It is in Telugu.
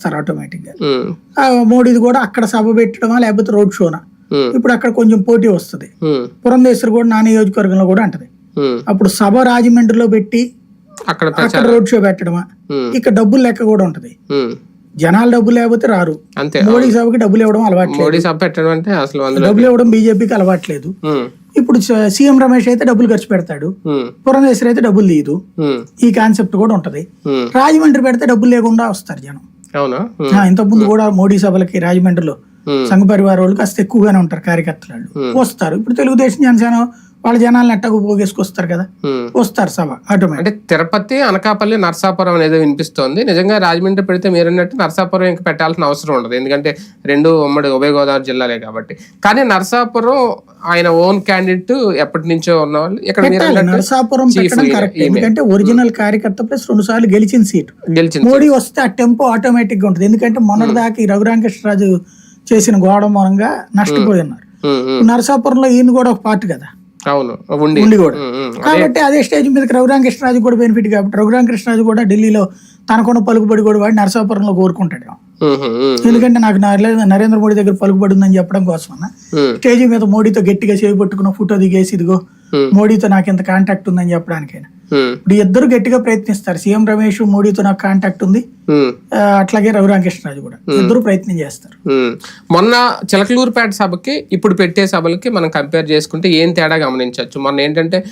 చేస్తారు ఆటోమేటిక్గా మోడీది కూడా అక్కడ సభ పెట్టడమా లేకపోతే రోడ్ షోనా? ఇప్పుడు అక్కడ కొంచెం పోటీ వస్తుంది. పురంధేశ్వరి కూడా నా నియోజకవర్గంలో కూడా అంటది. అప్పుడు సభ రాజమండ్రిలో పెట్టి అక్కడ రోడ్ షో పెట్టడమా? ఇక్కడ డబ్బులు లెక్క కూడా ఉంటది. జనాలు డబ్బులు లేకపోతే రారు. మోడీ సభకి డబ్బులు ఇవ్వడం అలవాట్లేదు మోడీ సభ పెట్టడం అంటే అసలు అందులో డబ్బులు ఇవ్వడం బీజేపీకి అలవాట్లేదు ఇప్పుడు సీఎం రమేష్ అయితే డబ్బులు ఖర్చు పెడతాడు. పురంధేశ్వరి అయితే డబ్బులు తీయదు. ఈ కాన్సెప్ట్ కూడా ఉంటది. రాజమండ్రి పెడితే డబ్బులు లేకుండా వస్తారు జనం. ఆ, ఇంతకుముందు కూడా మోడీ సభలకి రాజమండ్రిలో సంఘ పరివార వాళ్ళు కాస్త ఎక్కువగానే ఉంటారు కార్యకర్తలు. వస్తారు. ఇప్పుడు తెలుగుదేశం జనసేన వాళ్ళ జనాలను ఎట్టకు పోగేసుకొస్తారు కదా. వస్తారు సభ ఆటోమేటిక్. అంటే తిరుపతి అనకాపల్లి నర్సాపురం అనేది వినిపిస్తోంది. నిజంగా రాజమండ్రి పెడితే మీరన్నట్టు నర్సాపురం ఇంకా పెట్టాల్సిన అవసరం ఉండదు. ఎందుకంటే రెండు ఉమ్మడి ఉభయ గోదావరి జిల్లాలే కాబట్టి. కానీ నర్సాపురం ఆయన ఓన్ క్యాండిడేట్ ఎప్పటి నుంచో ఉన్న వాళ్ళు ఇక్కడ మీరు అన్నట్టు నరసాపురం. ఎందుకంటే ఒరిజినల్ కార్యకర్త ప్లస్ రెండు సార్లు గెలిచిన సీటు గెలిచింది మోడీ వస్తే ఆ టెంపో ఆటోమేటిక్గా ఉంటుంది. ఎందుకంటే మొన్నటిదాకా ఈ రఘురామకృష్ణరాజు చేసిన గోడ మూలంగా నష్టపోయి ఉన్నారు. నరసాపురంలో ఈయన కూడా ఒక పార్ట్ కదా. అవును ఉండి. కూడా. కాబట్టి అదే స్టేజ్ మీదకి రఘురామకృష్ణరాజు కూడా బెనిఫిట్ కాబట్టి రఘురామకృష్ణరాజు కూడా ఢిల్లీలో తనకున్న పలుకుబడి కూడా వాడి నరసాపురంలో కోరుకుంటాడు ఎందుకంటే నాకు నరే- నరేంద్ర మోడీ దగ్గర పలుకుబడి ఉందని చెప్పడం కోసం స్టేజ్ మీద మోడీతో గట్టిగా చేయి పట్టుకున్న ఫోటో దిగేసి ఇదిగో. మోడీతో నాకు ఇంత కాంటాక్ట్ ఉందని చెప్పడానికైనా. ఉమ్, ఇప్పుడు ఇద్దరు గట్టిగా ప్రయత్నిస్తారు. సీఎం రమేష్ మోడీతో నాకు కాంటాక్ట్ ఉంది. ఆ, అట్లాగే రఘురామకృష్ణరాజు కూడా. ఇద్దరు ప్రయత్నం చేస్తారు. మొన్న చిలకలూరుపేట సభకి ఇప్పుడు పెట్టే సభలకి మనం కంపేర్ చేసుకుంటే ఏం తేడా గమనించవచ్చు? మొన్న ఏంటంటే